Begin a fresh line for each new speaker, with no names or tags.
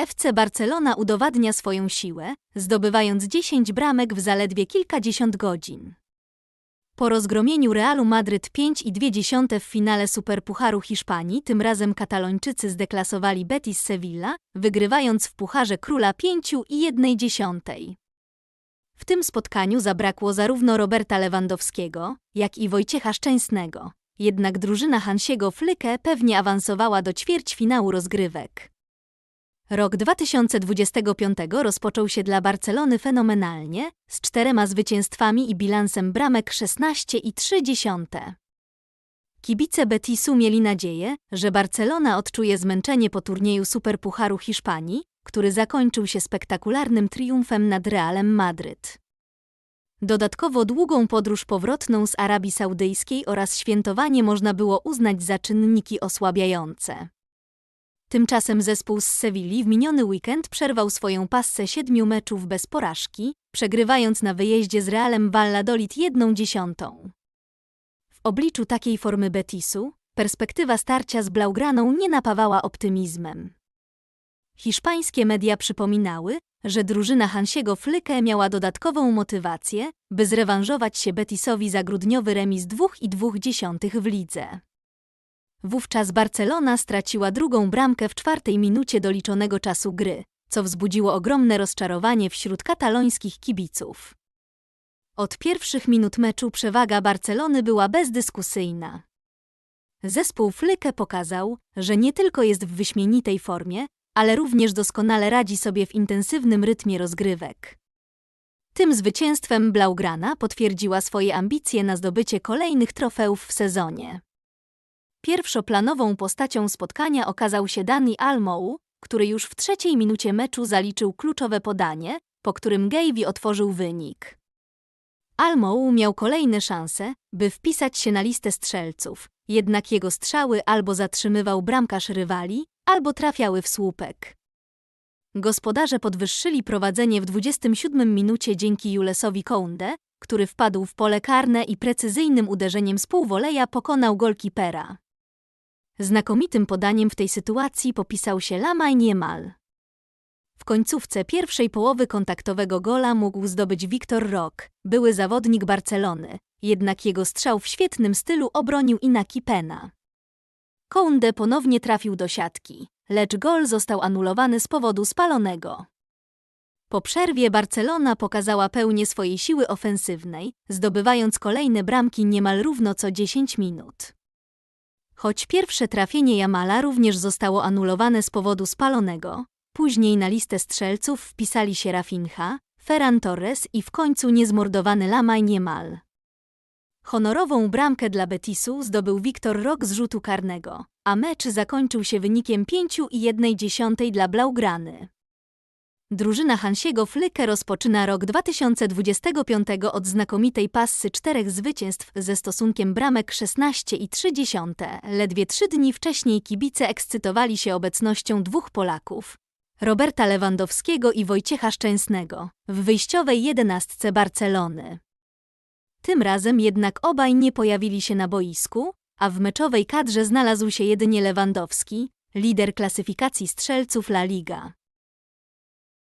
FC Barcelona udowadnia swoją siłę, zdobywając 10 bramek w zaledwie kilkadziesiąt godzin. Po rozgromieniu Realu Madryt 5,2 w finale Superpucharu Hiszpanii, tym razem katalończycy zdeklasowali Betis Sevilla, wygrywając w Pucharze Króla 5,1. W tym spotkaniu zabrakło zarówno Roberta Lewandowskiego, jak i Wojciecha Szczęsnego. Jednak drużyna Hansiego Flyke pewnie awansowała do ćwierćfinału rozgrywek. Rok 2025 rozpoczął się dla Barcelony fenomenalnie, z czterema zwycięstwami i bilansem bramek 16,3. Kibice Betisu mieli nadzieję, że Barcelona odczuje zmęczenie po turnieju Superpucharu Hiszpanii, który zakończył się spektakularnym triumfem nad Realem Madryt. Dodatkowo długą podróż powrotną z Arabii Saudyjskiej oraz świętowanie można było uznać za czynniki osłabiające. Tymczasem zespół z Sewilli w miniony weekend przerwał swoją passę siedmiu meczów bez porażki, przegrywając na wyjeździe z Realem Valladolid jedną dziesiątą. W obliczu takiej formy Betisu, perspektywa starcia z Blaugraną nie napawała optymizmem. Hiszpańskie media przypominały, że drużyna Hansiego Flyke miała dodatkową motywację, by zrewanżować się Betisowi za grudniowy remis 2,2 w lidze. Wówczas Barcelona straciła drugą bramkę w czwartej minucie doliczonego czasu gry, co wzbudziło ogromne rozczarowanie wśród katalońskich kibiców. Od pierwszych minut meczu przewaga Barcelony była bezdyskusyjna. Zespół Flyke pokazał, że nie tylko jest w wyśmienitej formie, ale również doskonale radzi sobie w intensywnym rytmie rozgrywek. Tym zwycięstwem Blaugrana potwierdziła swoje ambicje na zdobycie kolejnych trofeów w sezonie. Pierwszoplanową postacią spotkania okazał się Dani Almou, który już w trzeciej minucie meczu zaliczył kluczowe podanie, po którym Gavey otworzył wynik. Almou miał kolejne szanse, by wpisać się na listę strzelców, jednak jego strzały albo zatrzymywał bramkarz rywali, albo trafiały w słupek. Gospodarze podwyższyli prowadzenie w 27 minucie dzięki Julesowi Kounde, który wpadł w pole karne i precyzyjnym uderzeniem z półwoleja pokonał golkipera. Znakomitym podaniem w tej sytuacji popisał się Lamine Niemal. W końcówce pierwszej połowy kontaktowego gola mógł zdobyć Wiktor Rock, były zawodnik Barcelony, jednak jego strzał w świetnym stylu obronił Inaki Pena. Kounde ponownie trafił do siatki, lecz gol został anulowany z powodu spalonego. Po przerwie Barcelona pokazała pełnię swojej siły ofensywnej, zdobywając kolejne bramki niemal równo co 10 minut. Choć pierwsze trafienie Jamala również zostało anulowane z powodu spalonego, później na listę strzelców wpisali się Rafinha, Ferran Torres i w końcu niezmordowany Lamine Yamal. Honorową bramkę dla Betisu zdobył Wiktor Rok z rzutu karnego, a mecz zakończył się wynikiem 5,1 dla Blaugrany. Drużyna Hansiego Flyke rozpoczyna rok 2025 od znakomitej passy czterech zwycięstw ze stosunkiem bramek 16,3. Ledwie trzy dni wcześniej kibice ekscytowali się obecnością dwóch Polaków. Roberta Lewandowskiego i Wojciecha Szczęsnego w wyjściowej jedenastce Barcelony. Tym razem jednak obaj nie pojawili się na boisku, a w meczowej kadrze znalazł się jedynie Lewandowski, lider klasyfikacji strzelców La Liga.